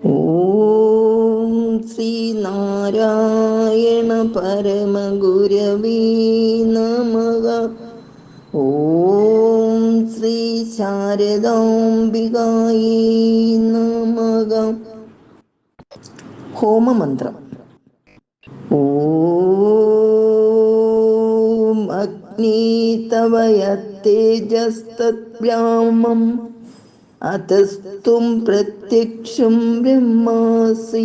ഓം ശ്രീ നാരായണ പരമഗുരവീ നമഃ. ഓം ശ്രീ ശാരദാംബികായേ നമക ഹോമമന്ത്രം. ഓം അഗ്നി തവ യത്തേജസ്തദ്ബ്രാഹ്മം അതസ്തും പ്രത്യക്ഷം ബ്രഹ്മാസി.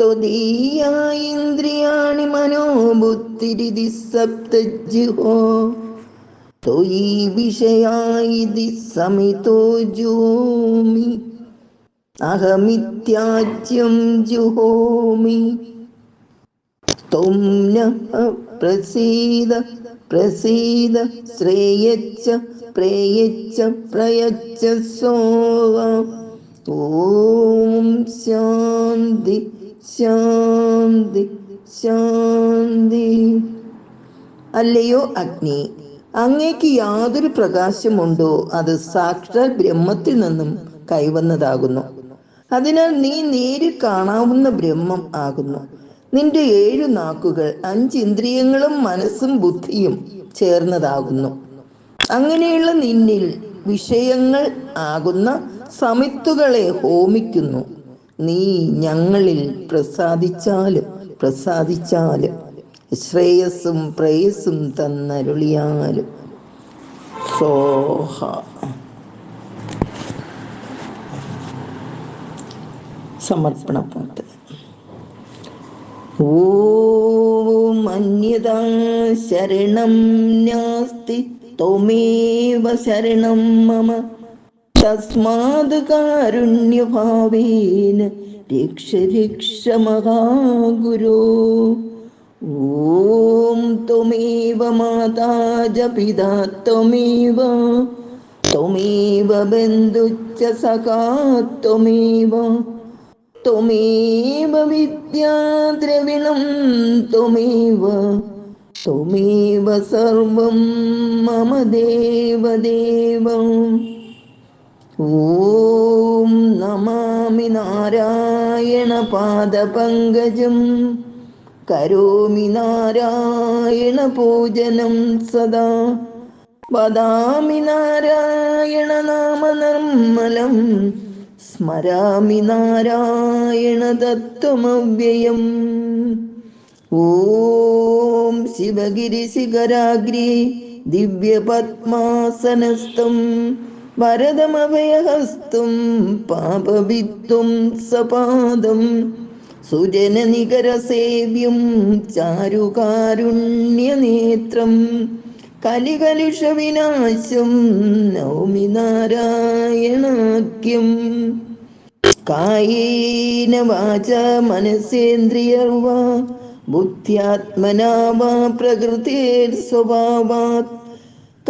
ത്വദീയാ ഇന്ദ്രിയാണി മനോബുദ്ധിരിതി സപ്തജിഹോ ത്വയി വിഷയായിതി സമിതോ ജുഹോമി അഹമിത്യാജ്യം ജുഹോമി. ത്വം പ്രസീത പ്രസീദ ശ്രേയച്ച പ്രേയച്ച പ്രയച്ച സോഹ ഓം ശാന്തി ശാന്തി ശാന്തി. അല്ലയോ അഗ്നി അങ്ങേക്ക് യാതൊരു പ്രകാശമുണ്ടോ? അത് സാക്ഷാൽ ബ്രഹ്മത്തിൽ നിന്നും കൈവന്നതാകുന്നു. അതിനാൽ നീ നേരിൽ കാണാവുന്ന ബ്രഹ്മം ആകുന്നു. നിന്റെ ഏഴു നാക്കുകൾ അഞ്ച് ഇന്ദ്രിയങ്ങളും മനസ്സും ബുദ്ധിയും ചേർന്നതാകുന്നു. അങ്ങനെയുള്ള നിന്നിൽ വിഷയങ്ങൾ ആകുന്ന സമിത്തുകളെ ഹോമിക്കുന്നു. നീ ഞങ്ങളിൽ പ്രസാദിച്ചാലും പ്രസാദിച്ചാലും ശ്രേയസ്സും പ്രേയസ്സും തന്നരുളിയാലും. സോഹ. സമർപ്പണ പാട്ട്. ഓം അന്യതാ ശരണം നാസ്തി ത്വമേവ ശരണം മമ. തസ്മാത് കാരുണ്യഭാവേന രക്ഷ രക്ഷ മഹാഗുരു. ഓം ത്വമേവ മാതാ ജ ത്വമേവ. ത്വമേവ ബന്ധുച്ച സഖാ ത്വമേവ. ത്വമേവ സർവവിദ്യാദ്രവിണം ത്വമേവ ത്വമേവ സർവം മമ ദേവദേവം ഓം നമാമി നാരായണ പാദപങ്കജം കരോമി നാരായണ പൂജനം സദാ. വദാമി നാരായണ നാമ നിർമ്മലം തത്വമവ്യയം. ഓം ശിവഗിരി ശിഖരാഗ്രി ദിവ്യപത്മാസനസ്ഥം വരദമഭയഹസ്തം പാപവിത്വം സപാദം സുജനനികരസേവ്യം ചാരുകാരുണ്യനേത്രം കലികലുഷവിനാശം നൗമി നാരായണാക്യം. കായേന വാച മനസ്സേന്ദ്രിയ ബുദ്ധ്യാത്മനാ വാ പ്രകൃതിർ സ്വഭാവാത്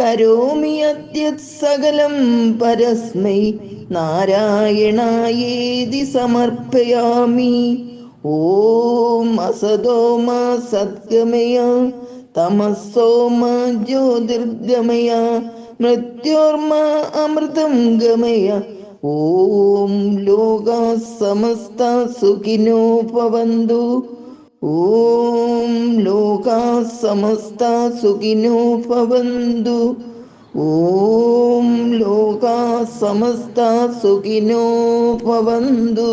കരോമി അദ്യത് സകലം പരസ്മൈ നാരായണായേതി സമർപ്പയാമി. ഓം അസതോ മാ സദ്ഗമയ തമസോമ ജ്യോതിർഗമയ മൃത്യോർമ അമൃതം ഗമയ ഓം ലോക സമസ്ത സുഖിനോ ഭവന്തു ഓം ലോക സമസ്ത സുഖിനോ ഭവന്തു ഓം ലോക സമസ്ത സുഖിനോ ഭവന്തു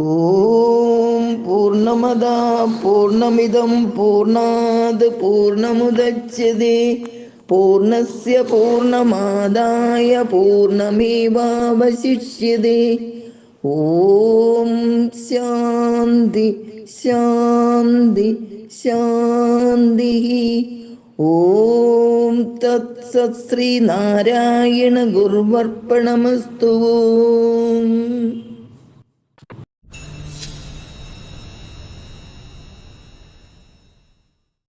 ഓം പൂർണമദ പൂർണമിതം പൂർണാത് പൂർണമുദച്യത്തെ പൂർണസ്യ പൂർണമാദായ പൂർണമേവാവശിഷ്യതി. ഓം ശാന്തി ശാന്തി ശാന്തി. ഓം തത്സത് ശ്രീനാരായണ ഗുർവർപ്പണമസ്തു